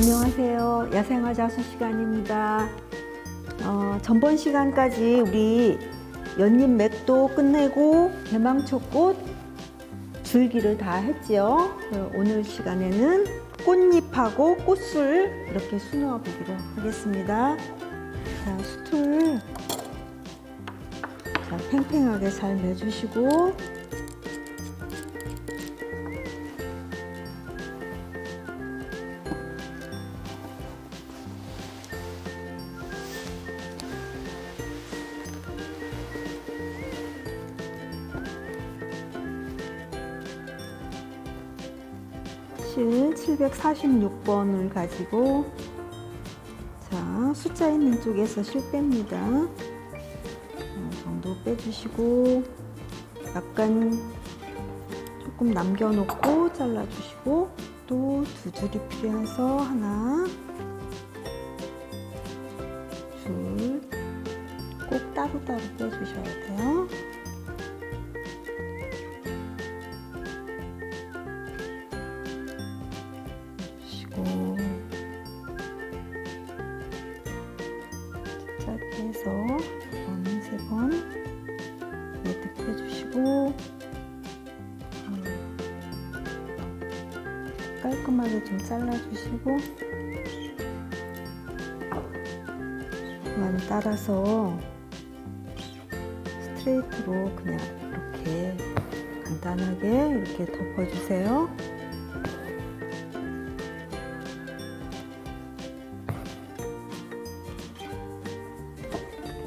안녕하세요. 야생화 자수 시간입니다. 어, 전번 시간까지 우리 연잎 맥도 끝내고 대망초꽃 줄기를 다 했지요. 어, 오늘 시간에는 꽃잎하고 꽃술 이렇게 수놓아 보기로 하겠습니다. 자, 수틀 자, 팽팽하게 잘 매주시고 실 746번을 가지고 자 숫자 있는 쪽에서 실 뺍니다. 이 정도 빼주시고 약간 조금 남겨놓고 잘라주시고 또 두 줄이 필요해서 하나 줄 꼭 따로따로 빼주셔야 돼요. 깔끔하게 좀 잘라주시고 많이 따라서 스트레이트로 그냥 이렇게 간단하게 이렇게 덮어주세요.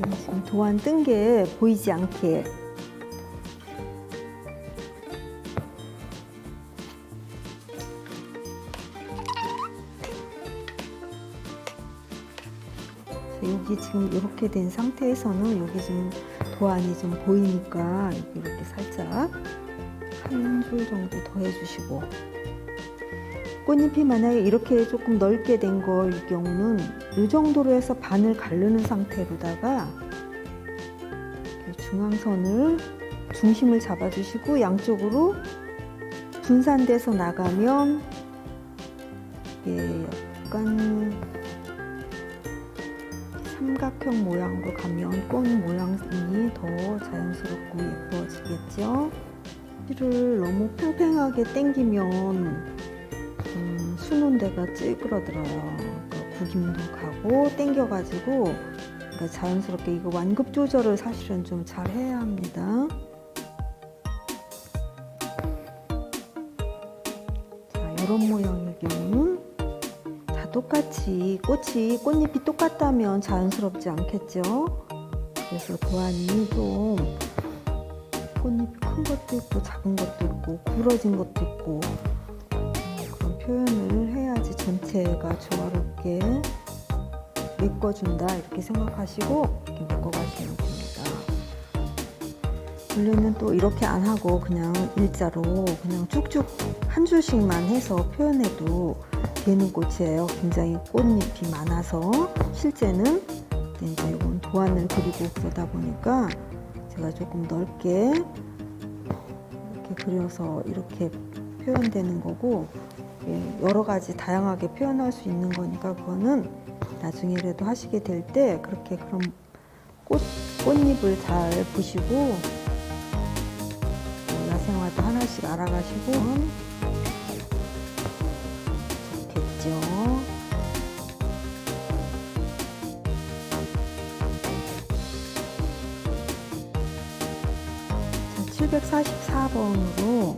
네, 지금 도안 뜬 게 보이지 않게 여기 지금 이렇게 된 상태에서는 여기 지금 도안이 좀 보이니까 이렇게 살짝 한 줄 정도 더 해주시고. 꽃잎이 만약에 이렇게 조금 넓게 된 거일 경우는 이 정도로 해서 반을 가르는 상태로다가 중앙선을 중심을 잡아주시고 양쪽으로 분산돼서 나가면 이게 약간 삼각형 모양으로 가면 꽃 모양이 더 자연스럽고 예뻐지겠죠. 실을 너무 팽팽하게 당기면 음, 수놓은 데가 찌그러들어요. 그러니까 구김도 가고 당겨가지고 그러니까 자연스럽게 이거 완급 조절을 사실은 좀 잘 해야 합니다. 자, 이런 모양의 경우는 다 똑같이 꽃이 꽃잎이 똑같다면 자연스럽지 않겠죠. 그래서 도안이 좀 꽃잎이 큰 것도 있고 작은 것도 있고 굴어진 것도 있고 음, 그런 표현을 해야지 전체가 조화롭게 메꿔준다 이렇게 생각하시고 이렇게 메꿔가시면 됩니다. 원래는 또 이렇게 안 하고 그냥 일자로 그냥 쭉쭉 한 줄씩만 해서 표현해도 되는 꽃이에요. 굉장히 꽃잎이 많아서 실제는 이제 이건 도안을 그리고 그러다 보니까 제가 조금 넓게 이렇게 그려서 이렇게 표현되는 거고 예, 여러 가지 다양하게 표현할 수 있는 거니까 그거는 나중에라도 하시게 될 때 그렇게 그런 꽃, 꽃잎을 잘 보시고 또 야생화도 하나씩 알아가시고 744번으로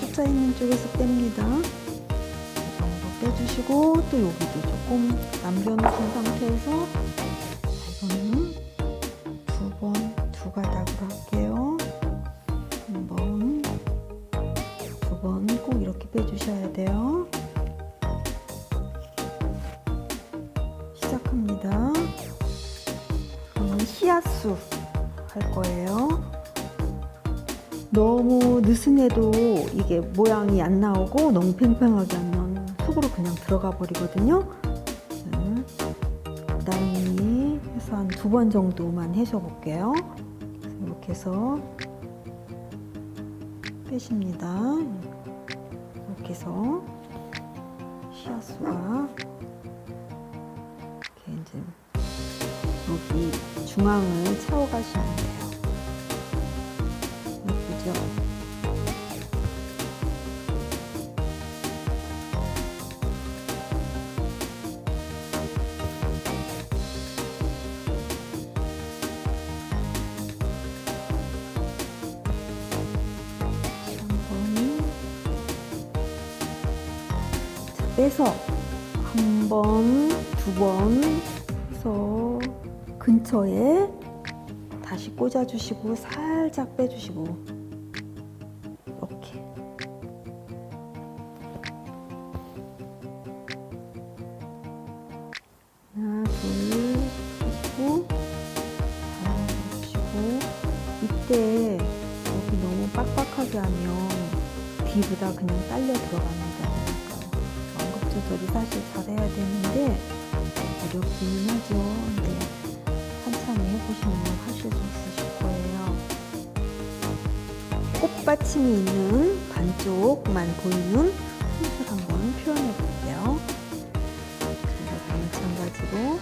숫자 있는 쪽에서 뺍니다. 이 정도 빼주시고 또 여기도 조금 남겨놓은 상태에서 이거는 두 번 두 가닥으로 할게요. 한 번, 두 번 꼭 이렇게 빼주셔야 돼요. 시작합니다. 씨앗수 할 거예요. 너무 느슨해도 이게 모양이 안 나오고 너무 팽팽하게 하면 속으로 그냥 들어가 버리거든요. 적당히 해서 한 두 번 정도만 해줘 볼게요. 이렇게 해서 빼십니다. 이렇게 해서 씨앗수가 이렇게 이제 여기 중앙을 채워가시면 돼요. 자, 빼서 한 번, 두 번 해서 근처에 다시 꽂아주시고 살짝 빼주시고 뒤보다 그냥 딸려 들어갑니다. 완급 조절이 사실 잘해야 되는데 어렵기는 하죠. 근데 한참에 해보시면 하실 수 있으실 거예요. 꽃받침이 있는 반쪽만 보이는 혼술 한번 표현해 볼게요. 마찬가지로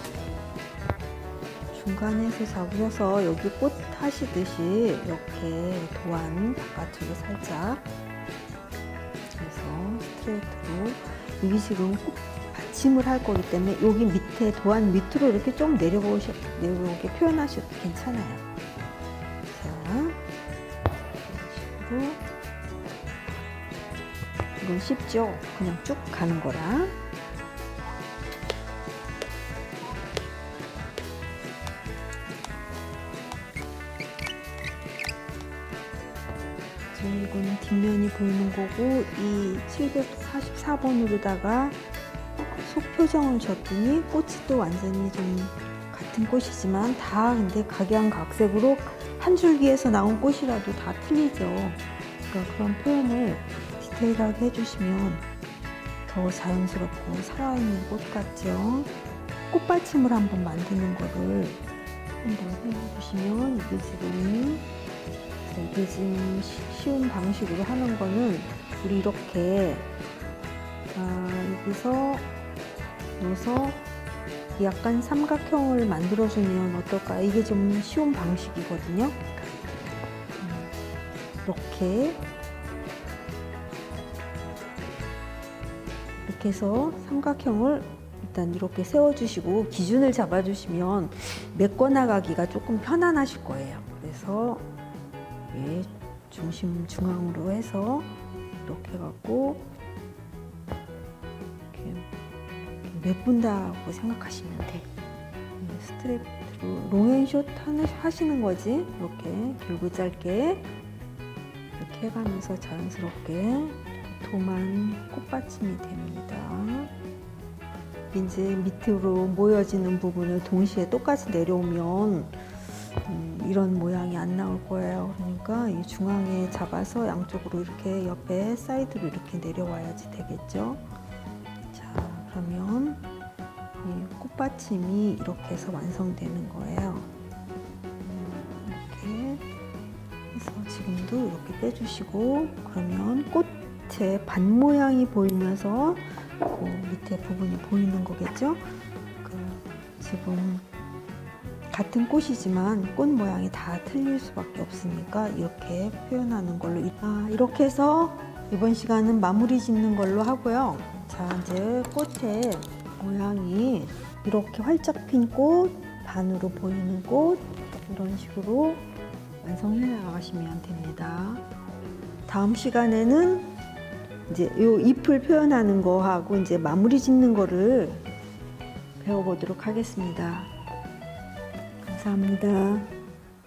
중간에서 잡으셔서 여기 꽃 하시듯이 이렇게 도안 바깥으로 살짝 그래서 스트레이트로 여기 지금 꽃 받침을 할 거기 때문에 여기 밑에 도안 밑으로 이렇게 좀 내려오셔 내려오게 표현하셔도 괜찮아요. 자, 이런 식으로 이건 쉽죠? 그냥 쭉 가는 거라. 이거는 뒷면이 보이는 거고 이 744번으로다가 속 표정을 줬더니 꽃이 또 완전히 좀 같은 꽃이지만 다 근데 각양각색으로 한 줄기에서 나온 꽃이라도 다 틀리죠. 그러니까 그런 표현을 디테일하게 해주시면 더 자연스럽고 살아있는 꽃 같죠. 꽃받침을 한번 만드는 거를 한번 해주시면 이게 지금 이게 지금 쉬- 쉬운 방식으로 하는 거는 우리 이렇게 아, 여기서 넣어서 약간 삼각형을 만들어주면 어떨까요? 이게 좀 쉬운 방식이거든요. 음, 이렇게 이렇게 해서 삼각형을 일단 이렇게 세워주시고 기준을 잡아주시면 메꿔 나가기가 조금 편안하실 거예요. 그래서 예, 중심 중앙으로 해서 이렇게 해갖고 이렇게 메꾼다고 생각하시면 돼. 예, 스트랩으로 롱앤숏 하시는 거지. 이렇게 길고 짧게 이렇게 해가면서 자연스럽게 도만 꽃받침이 됩니다. 이제 밑으로 모여지는 부분을 동시에 똑같이 내려오면 음, 이런 모양이 안 나올 거예요. 그러니까 이 중앙에 잡아서 양쪽으로 이렇게 옆에 사이드로 이렇게 내려와야지 되겠죠. 자, 그러면 이 꽃받침이 이렇게 해서 완성되는 거예요. 음, 이렇게 해서 지금도 이렇게 빼주시고 그러면 꽃의 반 모양이 보이면서 그 밑에 부분이 보이는 거겠죠. 그 지금 같은 꽃이지만 꽃 모양이 다 틀릴 수밖에 없으니까 이렇게 표현하는 걸로 아, 이렇게 해서 이번 시간은 마무리 짓는 걸로 하고요. 자 이제 꽃의 모양이 이렇게 활짝 핀 꽃, 반으로 보이는 꽃 이런 식으로 완성해 나가시면 됩니다. 다음 시간에는 이제 요 잎을 표현하는 거 하고 이제 마무리 짓는 거를 배워보도록 하겠습니다. 감사합니다.